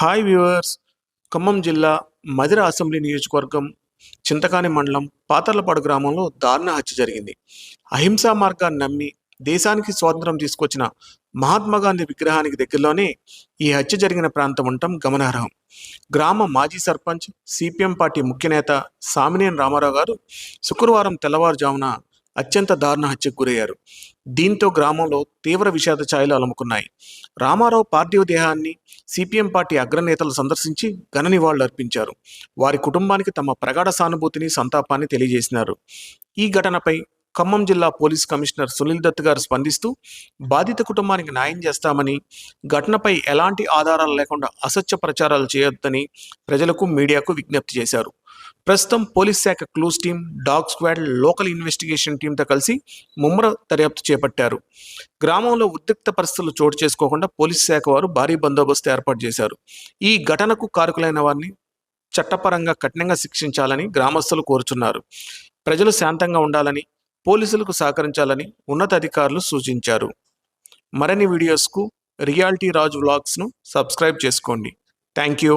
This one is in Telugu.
Hi viewers. ఖమ్మం జిల్లా మదిర అసెంబ్లీ నియోజకవర్గం చింతకాని మండలం పాతర్లపాడు గ్రామంలో దారుణ హత్య జరిగింది. అహింసా మార్గాన్ని నమ్మి దేశానికి స్వాతంత్రం తీసుకొచ్చిన మహాత్మా గాంధీ విగ్రహానికి దగ్గరలోనే ఈ హత్య జరిగిన ప్రాంతం ఉండటం గమనార్హం. గ్రామ మాజీ సర్పంచ్ సిపిఎం పార్టీ ముఖ్య నేత సామినేని రామారావు గారు శుక్రవారం తెల్లవారుజామున అత్యంత దారుణ హత్యకు గురయ్యారు. దీంతో గ్రామంలో తీవ్ర విషాద ఛాయలు అలముకున్నాయి. రామారావు పార్థివ దేహాన్ని సిపిఎం పార్టీ అగ్రనేతలు సందర్శించి ఘన నివాళులు అర్పించారు. వారి కుటుంబానికి తమ ప్రగాఢ సానుభూతిని సంతాపాన్ని తెలియజేసినారు. ఈ ఘటనపై ఖమ్మం జిల్లా పోలీస్ కమిషనర్ సునీల్ దత్ గారు స్పందిస్తూ బాధిత కుటుంబానికి న్యాయం చేస్తామని ఘటనపై ఎలాంటి ఆధారాలు లేకుండా అసత్య ప్రచారాలు చేయొద్దని ప్రజలకు మీడియాకు విజ్ఞప్తి చేశారు. ప్రస్తుతం పోలీస్ శాఖ clues team dog squad local investigation టీంతో కలిసి ముమ్మర దర్యాప్తు చేపట్టారు. గ్రామంలో ఉద్రిక్త పరిస్థితులు చోటు చేసుకోకుండా పోలీస్ శాఖ వారు భారీ బందోబస్తు ఏర్పాటు చేశారు. ఈ ఘటనకు కారకులైన వారిని చట్టపరంగా కఠినంగా శిక్షించాలని గ్రామస్తులు కోరుచున్నారు. ప్రజలు శాంతంగా ఉండాలని పోలీసులకు సహకరించాలని ఉన్నతాధికారులు సూచించారు. మరిన్ని వీడియోస్కు రియాలిటీ రాజ్ వ్లాగ్స్ను సబ్స్క్రైబ్ చేసుకోండి. Thank you.